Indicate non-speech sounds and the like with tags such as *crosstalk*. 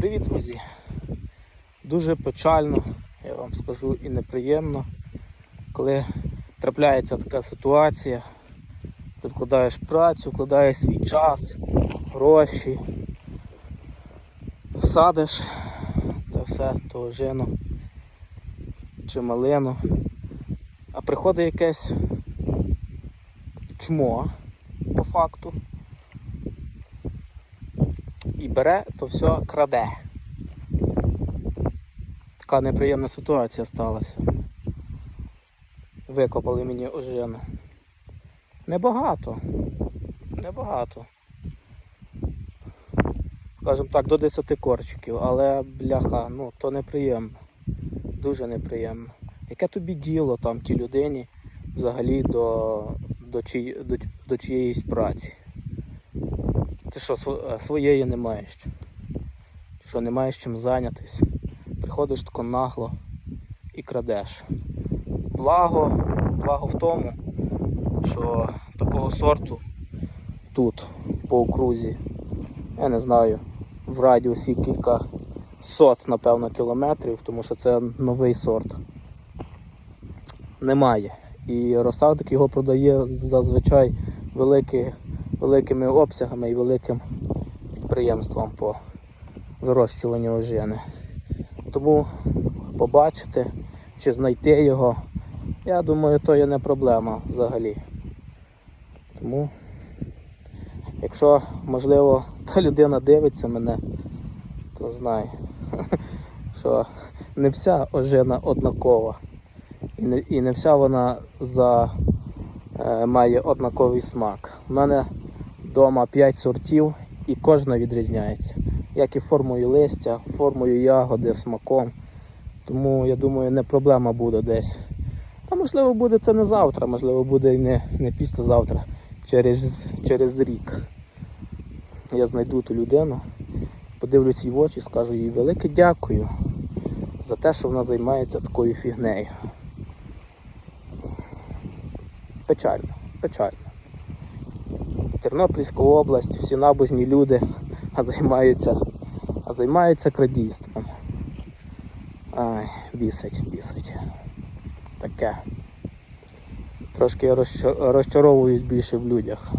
Привіт, друзі! Дуже печально, я вам скажу, і неприємно, коли трапляється така ситуація, ти вкладаєш працю, вкладаєш свій час, гроші, садиш та все, то ожину чи малину, а приходить якесь чмо по факту і бере, то все краде. Така неприємна ситуація сталася. Викопали мені ожину. Небагато. Небагато. Скажімо так, до 10 корчиків, але бляха, ну то неприємно. Дуже неприємно. Яке тобі діло там тій людині взагалі до, до, чиї, до, до чиєїсь праці? Ти що, е, своєї не маєш? Що не маєш чим зайнятися? Приходиш тако нагло і крадеш. Благо, благо в тому, що такого сорту тут, по окрузі, я не знаю, в радіусі кілька сот, напевно, кілометрів, тому що це новий сорт. Немає. І розсадник його продає зазвичай великі, великими обсягами і великим підприємствам по вирощуванню ожини. Тому побачити чи знайти його, я думаю, то є не проблема взагалі. Тому, якщо, можливо, та людина дивиться мене, то знай, *laughs* що не вся ожина однакова. І не, і не вся вона за, е, має однаковий смак. У мене вдома 5 сортів і кожна відрізняється. Як і формою листя, формою ягоди, смаком. Тому я думаю, не проблема буде десь. Та можливо буде це не завтра, можливо буде і не, не післязавтра, через, через рік. Я знайду ту людину, подивлюсь їй в очі, скажу їй велике дякую за те, що вона займається такою фігнею. Печально, печально. Тернопільська область, всі набожні люди, займаються, а займаються крадійством. Ай, бісить, бісить. Таке. Трошки я розчаровуюсь більше в людях.